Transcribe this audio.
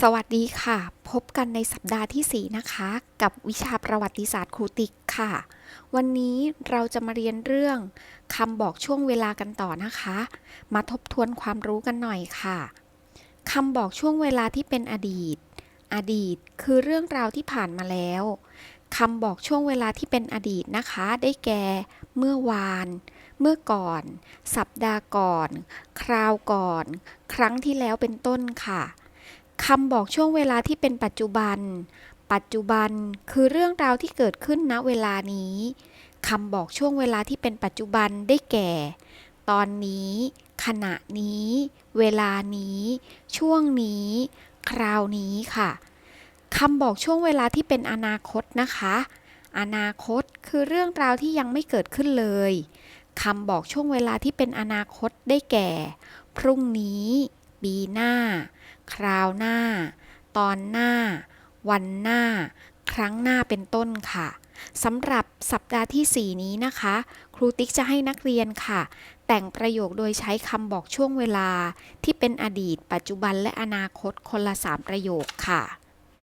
สวัสดีค่ะ พบกันในสัปดาห์ที่ 4 นะคะ กับวิชาประวัติศาสตร์ครูติกค่ะ วันนี้เราจะมาเรียนเรื่องคำบอกช่วงเวลากันต่อนะคะ มาทบทวนความรู้กันหน่อยค่ะคำบอกช่วงเวลาที่เป็นอดีต อดีตคือเรื่องราวที่ผ่านมาแล้วคำบอกช่วงเวลาที่เป็นอดีตนะคะ ได้แก่ เมื่อวาน เมื่อก่อน สัปดาห์ก่อน คราวก่อน ครั้งที่แล้วเป็นต้นค่ะ คำบอกช่วงเวลาที่เป็นปัจจุบัน ปัจจุบันคือเรื่องราวที่เกิดขึ้นณเวลานี้คำบอกช่วงเวลาที่เป็นปัจจุบันได้แก่ ตอนนี้ ขณะนี้ เวลานี้ ช่วงนี้ คราวนี้ค่ะคำบอกช่วงเวลาที่เป็นอนาคตนะคะ อนาคตคือเรื่องราวที่ยังไม่เกิดขึ้นเลยคำบอกช่วงเวลาที่เป็นอนาคตได้แก่ พรุ่งนี้ ปีหน้า คราวหน้า ตอนหน้า วันหน้า ครั้งหน้าเป็นต้นค่ะสำหรับสัปดาห์ที่ 4 นี้นะคะ ครูติ๊กจะให้นักเรียนค่ะ แต่งประโยคโดยใช้คำบอกช่วงเวลา ที่เป็นอดีต ปัจจุบันและอนาคตคนละ 3 ประโยคค่ะ